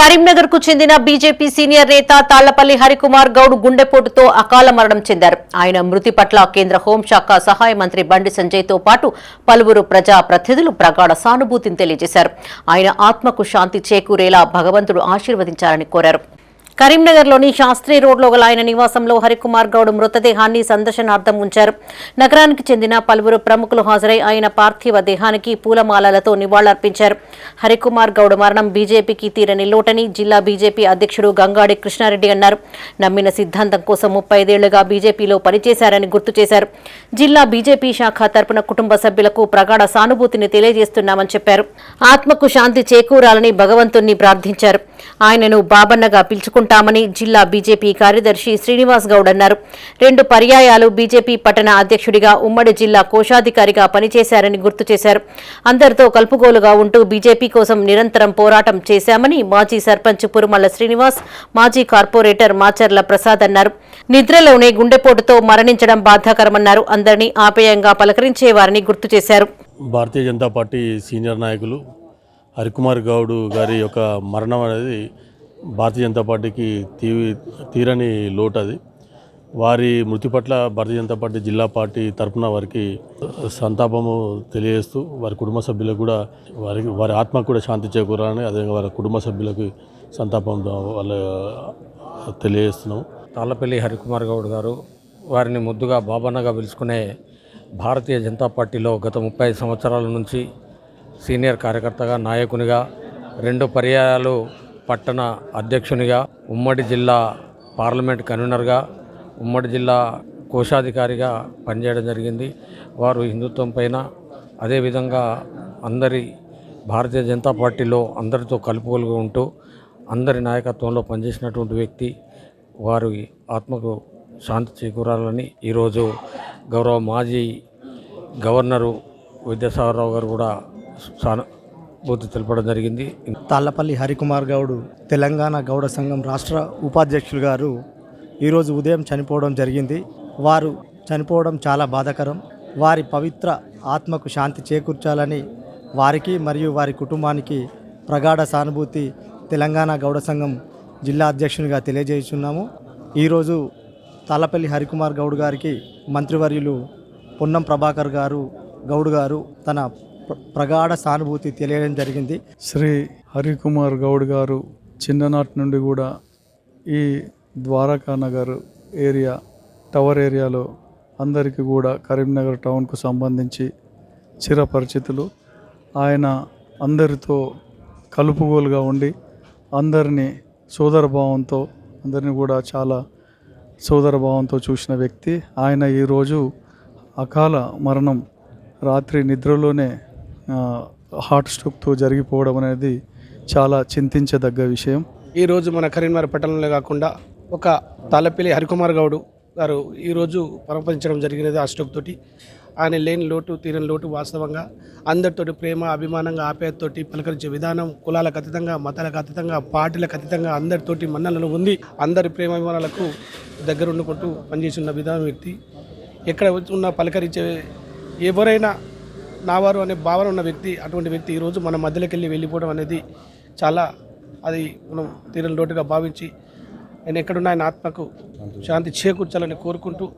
కరీంనగర్కు చెందిన BJP senior నేత తాళ్ళపల్లి హరికుమార్ గౌడ్ గుండెపోటుతో అకాల మరణం చెందారు. ఆయన మృతి పట్ల కేంద్ర హోంశాఖ సహాయ మంత్రి బండి సంజయ్తో పాటు పలువురు ప్రజా ప్రతినిధులు ప్రగాఢ సానుభూతిని తెలియజేశారు. ఆయన ఆత్మకు శాంతి చేకూరేలా భగవంతుడు ఆశీర్వదించాలని కోరారు. కరీంనగర్లోని శాస్త్రి రోడ్లో గల ఆయన నివాసంలో హరికుమార్ గౌడ్ మృతదేహాన్ని సందర్శనార్థం ఉంచారు. నగరానికి చెందిన పలువురు ప్రముఖులు హాజరై ఆయన పార్థివ దేహానికి పూలమాలలతో నివాళులర్పించారు. హరికుమార్ గౌడ్ మరణం బీజేపీకి తీరని లోటని జిల్లా బీజేపీ అధ్యక్షుడు గంగాడి కృష్ణారెడ్డి అన్నారు. నమ్మిన సిద్ధాంతం కోసం ముప్పై ఐదేళ్ళుగా బీజేపీలో పనిచేశారని గుర్తు చేశారు. జిల్లా బీజేపీ శాఖ తరపున కుటుంబ సభ్యులకు ప్రగాఢ సానుభూతిని తెలియజేస్తున్నామని చెప్పారు. ఆత్మకు శాంతి చేకూరాలని భగవంతుణ్ణి ప్రార్థించారు. ఆయనను బాబన్నగా పిలుచుకుంటారు పిలుచుకుంటామని జిల్లా బీజేపీ కార్యదర్శి శ్రీనివాస్ గౌడ్ అన్నారు. రెండు పర్యాయాలు బీజేపీ పట్టణ అధ్యక్షుడిగా ఉమ్మడి జిల్లా కోశాధికారిగా పనిచేశారని గుర్తు చేశారు. అందరితో కలుపుగోలుగా ఉంటూ బీజేపీ కోసం నిరంతరం పోరాటం చేశామని మాజీ సర్పంచ్ పురుమల్ల శ్రీనివాస్ మాజీ కార్పొరేటర్ మాచర్ల ప్రసాద్ అన్నారు. నిద్రలోనే గుండెపోటుతో మరణించడం బాధాకరమన్నారు. అందరినీ ఆప్యాయంగా పలకరించేవారని గుర్తు చేశారు. భారతీయ జనతా పార్టీ సీనియర్ నాయకులు హరికుమార్ గౌడ్ గారి యొక్క మరణం అనేది భారతీయ జనతా పార్టీకి తీ తీరని లోటు అది. వారి మృతి పట్ల భారతీయ జనతా పార్టీ జిల్లా పార్టీ తరపున వారికి సంతాపము తెలియజేస్తూ వారి కుటుంబ సభ్యులకు కూడా వారికి వారి ఆత్మకు కూడా శాంతి చేకూరాలని అదేవిధంగా వారి కుటుంబ సభ్యులకు సంతాపం వాళ్ళ తెలియజేస్తున్నాం తాళ్ళపల్లి హరికుమార్ గౌడ్ గారు వారిని ముద్దుగా బాబన్నగా పిలుచుకునే భారతీయ జనతా పార్టీలో గత ముప్పై సంవత్సరాల నుంచి సీనియర్ కార్యకర్తగా నాయకునిగా రెండు పర్యాయాలు పట్టణ అధ్యక్షునిగా ఉమ్మడి జిల్లా పార్లమెంట్ కన్వీనర్గా ఉమ్మడి జిల్లా కోశాధికారిగా పనిచేయడం జరిగింది. వారు హిందుత్వం పైన అదేవిధంగా అందరి భారతీయ జనతా పార్టీలో అందరితో కలుపుకొలుగు ఉంటూ అందరి నాయకత్వంలో పనిచేసినటువంటి వ్యక్తి వారి ఆత్మకు శాంతి చేకూరాలని ఈరోజు గౌరవ మాజీ గవర్నరు విద్యాసాగరరావు గారు కూడా సానుభూతి తెలపడం జరిగింది. తాళ్ళపల్లి హరికుమార్ గౌడ్ తెలంగాణ గౌడ సంఘం రాష్ట్ర ఉపాధ్యక్షులు గారు ఈరోజు ఉదయం చనిపోవడం జరిగింది. వారు చనిపోవడం చాలా బాధాకరం. వారి పవిత్ర ఆత్మకు శాంతి చేకూర్చాలని వారికి మరియు వారి కుటుంబానికి ప్రగాఢ సానుభూతి తెలంగాణ గౌడ సంఘం జిల్లా అధ్యక్షునిగా తెలియజేస్తున్నాము. ఈరోజు తాళ్ళపల్లి హరికుమార్ గౌడ్ గారికి మంత్రివర్యులు పొన్నం ప్రభాకర్ గారు గౌడ్ గారు తన ప్రగాఢ సానుభూతి తెలియడం జరిగింది. శ్రీ హరికుమార్ గౌడ్ గారు చిన్ననాటి నుండి కూడా ఈ ద్వారకా నగర్ ఏరియా టవర్ ఏరియాలో అందరికీ కూడా కరీంనగర్ టౌన్కు సంబంధించి చిరపరిచితులు. ఆయన అందరితో కలుపుగోలుగా ఉండి అందరినీ సోదరభావంతో అందరినీ కూడా చాలా సోదరభావంతో చూసిన వ్యక్తి. ఆయన ఈరోజు అకాల మరణం రాత్రి నిద్రలోనే హార్ట్ స్ట్రోక్తో జరిగిపోవడం అనేది చాలా చింతించదగ్గ విషయం. ఈరోజు మన కరీంనగర్ పట్టణంలో కాకుండా ఒక తాలపల్లి హరికుమార్ గౌడు గారు ఈరోజు పరంపరించడం జరిగినది ఆ స్ట్రోక్ తోటి. ఆయన లేని లోటు తీరని లోటు వాస్తవంగా అందరితోటి ప్రేమ అభిమానంగా ఆప్యాయతతోటి పలకరించే విధానం కులాలకు అతీతంగా మతాలకు అతీతంగా పార్టీలకు అతీతంగా అందరితోటి మన్ననలు ఉంది అందరి ప్రేమ అభిమానాలకు దగ్గర ఉండుకుంటూ పనిచేసిన విధానం వ్యక్తి. ఎక్కడ ఉన్న పలకరించే ఎవరైనా నావారు అనే భావన ఉన్న వ్యక్తి అటువంటి వ్యక్తి ఈరోజు మన మధ్యలోకి వెళ్ళి వెళ్ళిపోవడం అనేది చాలా అది మనం తీరని లోటుగా భావించి నేను ఎక్కడున్న ఆయన ఆత్మకు శాంతి చేకూర్చాలని కోరుకుంటూ